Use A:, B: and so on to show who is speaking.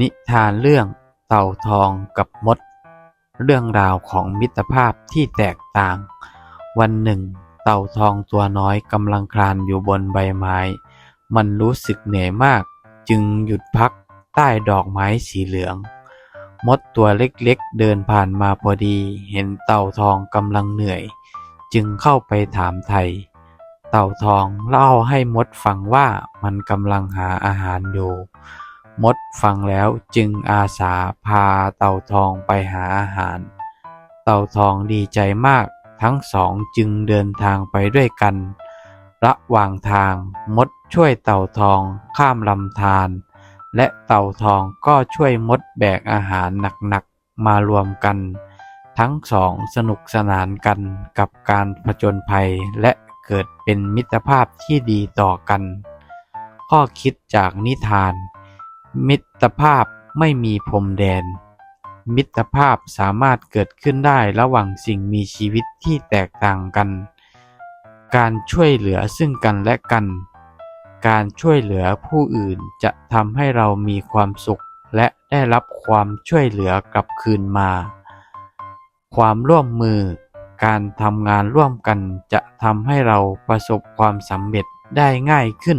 A: นิทานเรื่องเต่าทองกับมด เรื่องราวของมิตรภาพที่แตกต่าง วันหนึ่ง เต่าทองตัวน้อยกำลังคลานอยู่บนใบไม้ มันรู้สึกเหนื่อยมาก จึงหยุดพักใต้ดอกไม้สีเหลือง มดตัวเล็กๆเดินผ่านมาพอดี เห็นเต่าทองกำลังเหนื่อย จึงเข้าไปถามไทยเต่าทองเล่าให้มดฟังว่ามันกำลังหาอาหารอยู่ มดฟังแล้วจึงอาสาพาเต่าทองไปหาอาหาร เต่าทองดีใจมากทั้งสองจึงเดินทางไปด้วยกัน ระหว่างทางมดช่วยเต่าทองข้ามลำธารและเต่าทองก็ช่วยมดแบกอาหารหนักๆมารวมกัน ทั้งสองสนุกสนานกันกับการผจญภัยและเกิดเป็นมิตรภาพที่ดีต่อกัน ข้อคิดจากนิทาน มิตรภาพไม่มีพรมแดน มิตรภาพสามารถเกิดขึ้นได้ระหว่างสิ่งมีชีวิตที่แตกต่างกัน การช่วยเหลือซึ่งกันและกัน การช่วยเหลือผู้อื่นจะทำให้เรามีความสุขและได้รับความช่วยเหลือกลับคืนมา ความร่วมมือ การทำงานร่วมกันจะทำให้เราประสบความสำเร็จได้ง่ายขึ้น